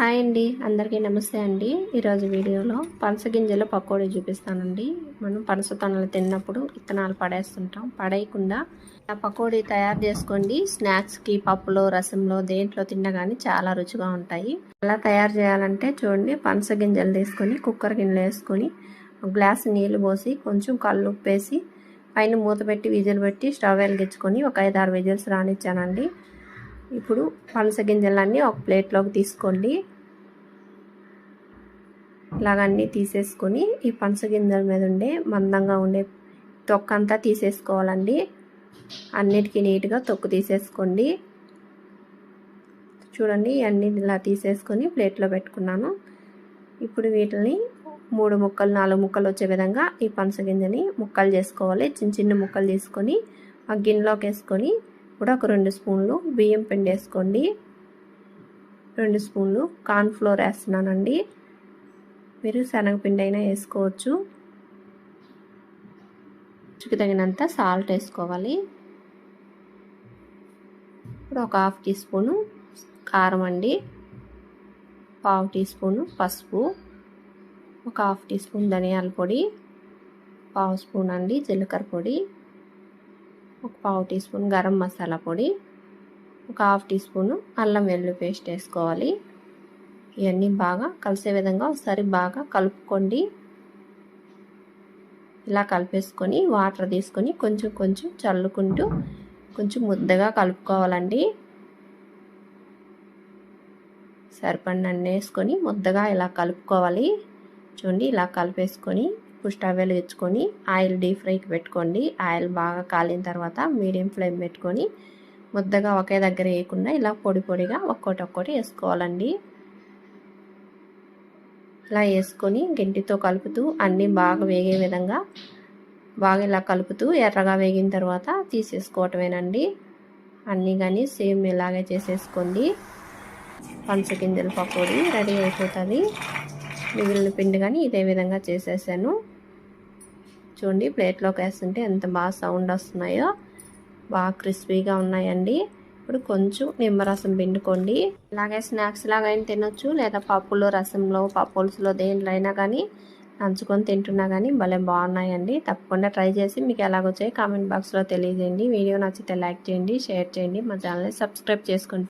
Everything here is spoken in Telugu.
హాయ్ అండి అందరికీ నమస్తే అండి. ఈరోజు వీడియోలో పనస గింజల పకోడీ చూపిస్తానండి. మనం పనస తనలు తిన్నప్పుడు విత్తనాలు పడేస్తుంటాం. పడేయకుండా ఆ పకోడీ తయారు చేసుకోండి. స్నాక్స్కి పప్పులో రసంలో దేంట్లో తిన్నా కానీ చాలా రుచిగా ఉంటాయి. అలా తయారు చేయాలంటే చూడండి పనస గింజలు తీసుకొని కుక్కర్ గిన్నెలు వేసుకొని గ్లాస్ నీళ్ళు పోసి కొంచెం కళ్ళు ఉప్పేసి పైన మూత పెట్టి విజిల్ పెట్టి స్టవ్ వెలిగించుకొని ఒక ఐదు ఆరు విజిల్స్ రానిచ్చానండి. ఇప్పుడు పనస గింజలన్నీ ఒక ప్లేట్లోకి తీసుకోండి. ఇలాగన్నీ తీసేసుకొని ఈ పనస గింజల మీద ఉండే మందంగా ఉండే తొక్క అంతా తీసేసుకోవాలండి. అన్నిటికీ నీట్గా తొక్కు తీసేసుకోండి. చూడండి ఇవన్నీ ఇలా తీసేసుకొని ప్లేట్లో పెట్టుకున్నాను. ఇప్పుడు వీటిని మూడు ముక్కలు నాలుగు ముక్కలు వచ్చే విధంగా ఈ పనస గింజని ముక్కలు చేసుకోవాలి. చిన్న చిన్న ముక్కలు తీసుకొని ఆ గిన్నెలోకి వేసుకొని కూడా ఒక రెండు స్పూన్లు బియ్యం పిండి వేసుకోండి. రెండు స్పూన్లు కార్న్ఫ్లోర్ వేస్తున్నానండి. మీరు శనగపిండి అయినా వేసుకోవచ్చు. రుచికి తగినంత సాల్ట్ వేసుకోవాలి. ఇప్పుడు ఒక హాఫ్ టీ స్పూను కారం అండి. పావు టీ స్పూను పసుపు. ఒక హాఫ్ టీ స్పూన్ ధనియాల పొడి. పావు స్పూన్ అండి జీలకర్ర పొడి. ఒక పావు టీ స్పూన్ గరం మసాలా పొడి ఒక హాఫ్ టీ స్పూను అల్లం వెల్లుల్లి పేస్ట్ వేసుకోవాలి. ఇవన్నీ బాగా కలిసే విధంగా ఒకసారి బాగా కలుపుకోండి. ఇలా కలిపేసుకొని వాటర్ తీసుకొని కొంచెం కొంచెం చల్లుకుంటూ కొంచెం ముద్దగా కలుపుకోవాలండి. సరిపడినన్ని వేసుకొని ముద్దగా ఇలా కలుపుకోవాలి. చూడండి ఇలా కలిపేసుకొని ఇప్పుడు స్టవ్ వెలిగించుకొని ఆయిల్ డీప్ ఫ్రైకి పెట్టుకోండి. ఆయిల్ బాగా కాలిన తర్వాత మీడియం ఫ్లేమ్ పెట్టుకొని ముద్దగా ఒకే దగ్గర వేయకుండా ఇలా పొడి పొడిగా ఒక్కోటి ఒక్కోటి వేసుకోవాలండి. ఇలా వేసుకొని గంటితో కలుపుతూ అన్నీ బాగా వేగే విధంగా బాగా ఇలా కలుపుతూ ఎర్రగా వేగిన తర్వాత తీసేసుకోవటమేనండి. అన్నీ కానీ సేమ్ ఇలాగే చేసేసుకోండి. పంచగింజల పకోడీ రెడీ అయిపోతుంది. మిగిలిన పిండి కానీ ఇదే విధంగా చేసేసాను. చూడండి ప్లేట్లోకి వేస్తుంటే ఎంత బాగా సౌండ్ వస్తున్నాయో బాగా క్రిస్పీగా ఉన్నాయండి. ఇప్పుడు కొంచెం నిమ్మరసం పిండుకోండి. ఇలాగే స్నాక్స్ లాగా అయినా తినొచ్చు లేదా పప్పులో రసంలో పప్పులుసులో దేంట్లో అయినా కానీ నంచుకొని తింటున్నా కానీ భలే బాగున్నాయండి. తప్పకుండా ట్రై చేసి మీకు ఎలాగొచ్చాయి కామెంట్ బాక్స్లో తెలియజేయండి. వీడియో నచ్చితే లైక్ చేయండి షేర్ చేయండి. మా ఛానల్ని సబ్స్క్రైబ్ చేసుకోండి.